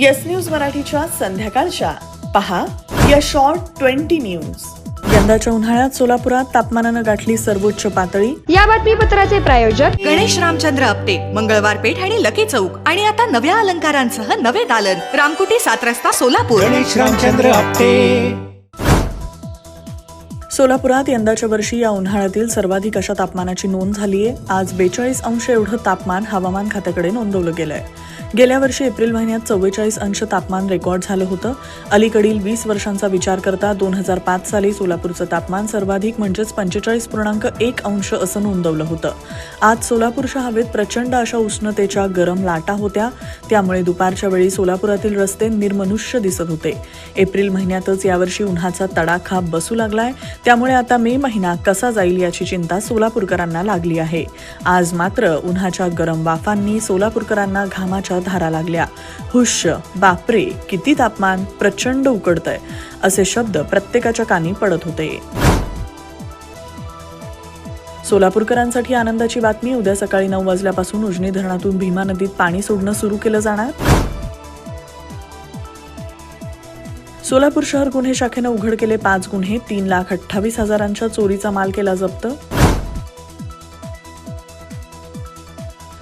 Yes news मराठीच्या संध्याकाळच्या. पहा या शॉर्ट ट्वेंटी न्यूज यंदाच्या उन्हाळ्यात सोलापुरात तापमानानं गाठली सर्वोच्च पातळी. या बातमीपत्राचे प्रायोजक गणेश रामचंद्र आपटे मंगळवार पेठ आणि लकी चौक आणि आता नव्या अलंकारांसह नवे दालन. रामकुटी सात रस्ता सोलापूर. गणेश रामचंद्र आपटे. सोलापुरात यंदाच्या वर्षी या उन्हाळ्यातील सर्वाधिक अशा तापमानाची नोंद झाली आहे आज बेचाळीस अंश एवढं तापमान हवामान खात्याकडे नोंदवलं गेलं आहे गेल्या वर्षी एप्रिल महिन्यात चव्वेचाळीस अंश तापमान रेकॉर्ड झालं होतं. अलीकडील वीस वर्षांचा विचार करता दोन हजार पाच साली सोलापूरचं तापमान सर्वाधिक म्हणजेच पंचेचाळीस पूर्णांक एक अंश असं नोंदवलं होतं. आज सोलापूरच्या हवेत प्रचंड अशा उष्णतेच्या गरम लाटा होत्या. त्यामुळे दुपारच्या वेळी सोलापुरातील रस्ते निर्मनुष्य दिसत होते. एप्रिल महिन्यातच यावर्षी उन्हाचा तडाखा बसू लागलाय. त्यामुळे आता मे महिना कसा जाईल याची चिंता सोलापूरकरांना लागली आहे. आज मात्र उन्हाच्या गरम वाफांनी सोलापूरकरांना घामाच्या धारा लागल्या. हुश बापरे किती तापमान प्रचंड उकडतंय असे शब्द प्रत्येकाच्या कानी पडत होते. सोलापूरकरांसाठी आनंदाची बातमी उद्या सकाळी नऊ वाजल्यापासून उजनी धरणातून भीमा नदीत पाणी सोडणं सुरू केलं जाणार? सोलापूर शहर गुन्हे शाखेनं उघड केले पाच गुन्हे तीन लाख अठ्ठावीस हजारांच्या चोरीचा माल केला जप्त.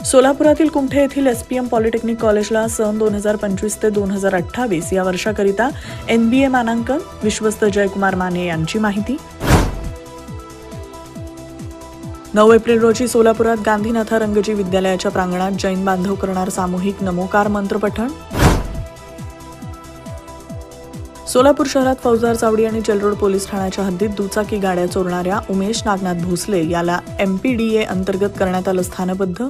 सोलापुरातील कुमठे येथील एसपीएम पॉलिटेक्निक कॉलेजला सन दोन हजार पंचवीस ते दोन हजार अठ्ठावीस या वर्षाकरिता एनबीए मानांकन विश्वस्त जयकुमार माने यांची माहिती. नऊ एप्रिल रोजी सोलापुरात गांधीनाथा रंगजी विद्यालयाच्या प्रांगणात जैन बांधव करणार सामूहिक नमोकार मंत्रपठण. सोलापूर शहरात फौजदार चावडी आणि जलरोड पोलीस ठाण्याच्या हद्दीत दुचाकी गाड्या चोरणाऱ्या उमेश नागनाथ भोसले याला एमपीडीए अंतर्गत करण्यात आलं स्थानबद्ध.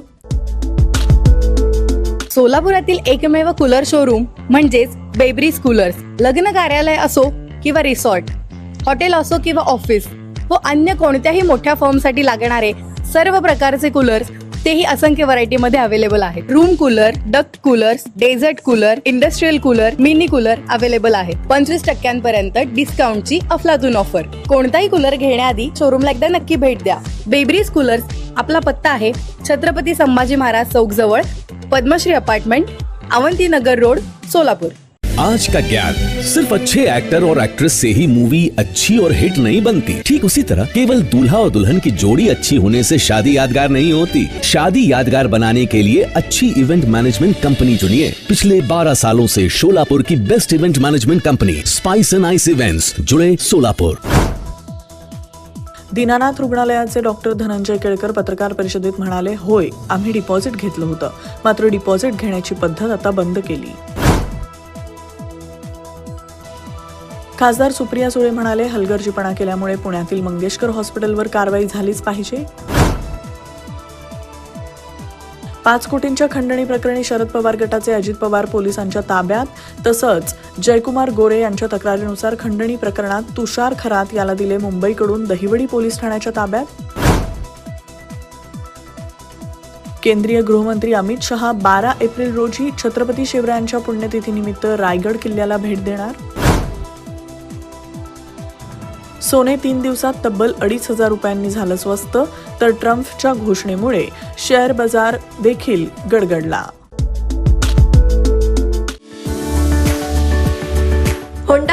सोलापुरातील एकमेव कूलर शोरूम म्हणजेच बेबरीज कूलर्स लग्न कार्यालय असो किंवा रिसॉर्ट हॉटेल असो किंवा ऑफिस व अन्य कोणत्याही मोठ्या फॉर्मसाठी लागणारे सर्व प्रकारचे कूलर्स तेही असंख्य व्हरायटीमध्ये अवेलेबल आहेत. Room cooler duct coolers desert cooler industrial cooler mini cooler available आहेत. पंचवीस टक्क्यांपर्यंत डिस्काउंटची अफलातून ऑफर कोणताही कूलर घेण्याआधी शोरूमला एकदा नक्की भेट द्या. बेब्रीज कूलर्स आपला पत्ता आहे छत्रपती संभाजी महाराज चौक जवळ पद्मश्री अपार्टमेंट अवंती नगर रोड सोलापूर. आज का ज्ञान सिर्फ़ अच्छे एक्टर और एक्ट्रेस से ही मूवी अच्छी और हिट नहीं बनती। ठीक उसी तरह केवल दूल्हा और दुल्हन की जोड़ी अच्छी होने से शादी यादगार नहीं होती। शादी यादगार बनाने के लिए अच्छी इवेंट मैनेजमेंट कंपनी चुनिए। पिछले 12 सालों से शोलापुर की best event management company spice and ice events जुड़े सोलापुर दीनानाथ रुग्णालयाचे डॉक्टर धनंजय केळकर पत्रकार परिषदेत म्हणाले, होय, आम्ही डिपॉझिट घेतलं होतं. मात्र डिपॉझिट घेण्याची पद्धत आता बंद केली. खासदार सुप्रिया सुळे म्हणाले हलगर्जीपणा केल्यामुळे पुण्यातील मंगेशकर हॉस्पिटलवर कारवाई झालीच पाहिजे. पाच कोटींच्या खंडणी प्रकरणी शरद पवार गटाचे अजित पवार पोलिसांच्या ताब्यात. तसंच जयकुमार गोरे यांच्या तक्रारीनुसार खंडणी प्रकरणात तुषार खरात याला दिले मुंबईकडून दहिवडी पोलीस ठाण्याच्या ताब्यात. केंद्रीय गृहमंत्री अमित शहा बारा एप्रिल रोजी छत्रपती शिवरायांच्या पुण्यतिथीनिमित्त रायगड किल्ल्याला भेट देणार. सोने तीन दिवसात तब्बल अडीच हजार रुपयांनी झालं स्वस्त तर ट्रम्पच्या घोषणेमुळे शेअर बाजार देखील गडगडला.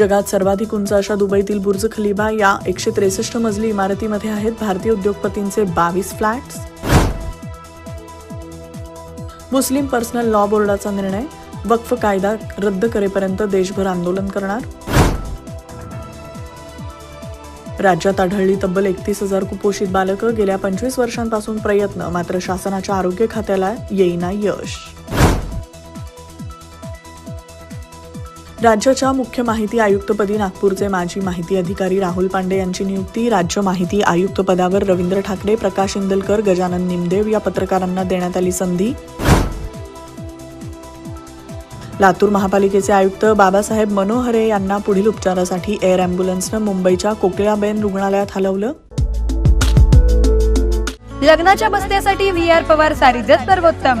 जगात सर्वाधिक उंच अशा दुबईतील बुर्ज खलिबा या एकशे त्रेसष्ट मजली इमारतीमध्ये आहेत. भारतीय उद्योगपतींचे बावीस फ्लॅट्स. मुस्लिम पर्सनल लॉ बोर्डाचा निर्णय. वक्फ कायदा रद्द करेपर्यंत देशभर आंदोलन करणार. राज्यात आढळली तब्बल एकतीस हजार कुपोषित बालकं गेल्या पंचवीस वर्षांपासून प्रयत्न मात्र शासनाच्या आरोग्य खात्याला येईना यश. राज्याच्या मुख्य माहिती आयुक्तपदी नागपूरचे माजी माहिती अधिकारी राहुल पांडे यांची नियुक्ती राज्य माहिती आयुक्तपदावर रवींद्र ठाकरे प्रकाश इंदलकर गजानन निमदेव या पत्रकारांना देण्यात आली संधी. लातूर महापालिकेचे आयुक्त बाबासाहेब मनोहरे यांना पुढील उपचारासाठी एअर अँब्युलन्सनं मुंबईच्या कोकिळाबेन रुग्णालयात हलवलं. लग्नाच्या बसण्यासाठी व्ही आर पवार सारी सर्वोत्तम.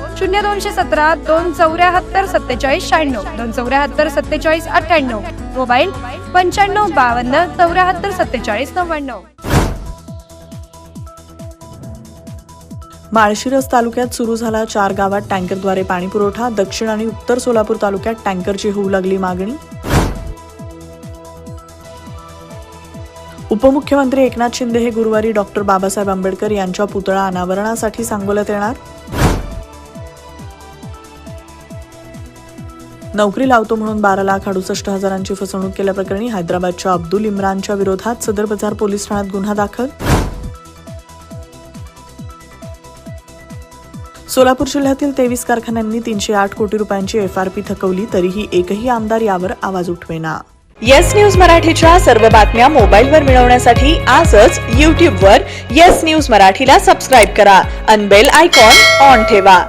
शून्य दोनशे सतरा दोन चौऱ्याहत्तर सत्तेचाळीस शहाण्णव दोन चौऱ्याहत्तर सत्तेचाळीस अठ्ठ्याण्णव मोबाईल पंच्याण्णव बावन्न चौऱ्याहत्तर सत्तेचाळीस नव्याण्णव. माळशिरस तालुक्यात सुरू झाला चार गावात टँकरद्वारे पाणी पुरवठा दक्षिण आणि उत्तर सोलापूर तालुक्यात टँकरची होऊ लागली मागणी. उपमुख्यमंत्री एकनाथ शिंदे हे गुरुवारी डॉक्टर बाबासाहेब आंबेडकर यांच्या पुतळा अनावरणासाठी सांगोल्यात येणार. नोकरी लावतो म्हणून बारा लाख अडुसष्ट हजारांची फसवणूक केल्याप्रकरणी हैदराबादच्या अब्दुल इम्रानच्या विरोधात सदर बाजार पोलीस ठाण्यात गुन्हा दाखल. सोलापूर जिल्ह्यातील तेवीस कारखान्यांनी तीनशे आठ कोटी रुपयांची एफआरपी थकवली तरीही एकही आमदार यावर आवाज उठवेना. येस न्यूज मराठीच्या सर्व बातम्या मोबाईलवर मिळवण्यासाठी आजच यूट्यूबवर येस न्यूज मराठीला सबस्क्राईब करा अनबेल आयकॉन ऑन ठेवा.